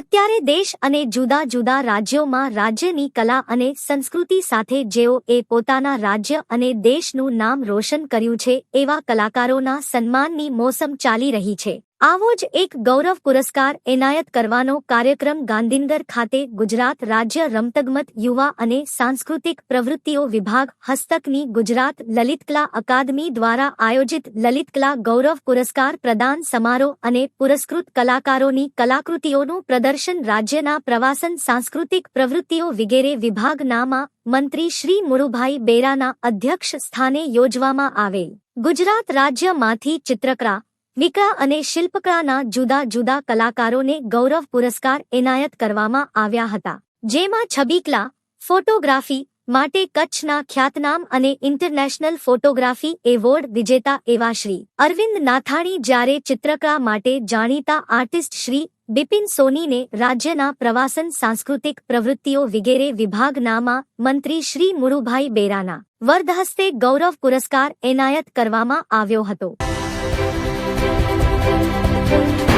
અત્યારે દેશ અને જુદા જુદા રાજ્યોમાં રાજ્યની કલા અને સંસ્કૃતિ સાથે જેઓ એ પોતાના રાજ્ય અને દેશનું નામ રોશન કર્યું છે, એવા કલાકારોના સન્માનની મોસમ ચાલી રહી છે. આવો જ એક ગૌરવ પુરસ્કાર એનાયત કરવાનો કાર્યક્રમ ગાંધીનગર ખાતે ગુજરાત રાજ્ય રમતગમત યુવા અને સાંસ્કૃતિક પ્રવૃત્તિઓ વિભાગ હસ્તકની ગુજરાત લલિતકલા અકાદમી દ્વારા આયોજિત લલિતકલા ગૌરવ પુરસ્કાર પ્રદાન સમારોહ અને પુરસ્કૃત કલાકારોની કલાકૃતિઓનું પ્રદર્શન રાજ્યના પ્રવાસન સાંસ્કૃતિક પ્રવૃત્તિઓ વિગેરે વિભાગનામાં મંત્રી શ્રી મુરુભાઈ બેરાના અધ્યક્ષ સ્થાને યોજવામાં આવેલ. ગુજરાત રાજ્યમાંથી ચિત્રકલા વિકા અને શિલ્પકળાના જુદા જુદા કલાકારોને ગૌરવ પુરસ્કાર એનાયત કરવામાં આવ્યા હતા. જેમાં છબીકલા, ફોટોગ્રાફી માટે કચ્છના ખ્યાતનામ અને ઇન્ટરનેશનલ ફોટોગ્રાફી એવોર્ડ વિજેતા એવા શ્રી અરવિંદ નાથાણી જ્યારે ચિત્રકળા માટે જાણીતા આર્ટિસ્ટ શ્રી બિપિન સોનીને રાજ્યના પ્રવાસન સાંસ્કૃતિક પ્રવૃત્તિઓ વિગેરે વિભાગનામાં મંત્રી શ્રી મુરુભાઈ બેરાના વરદહસ્તે ગૌરવ પુરસ્કાર એનાયત કરવામાં આવ્યો હતો. Thank you.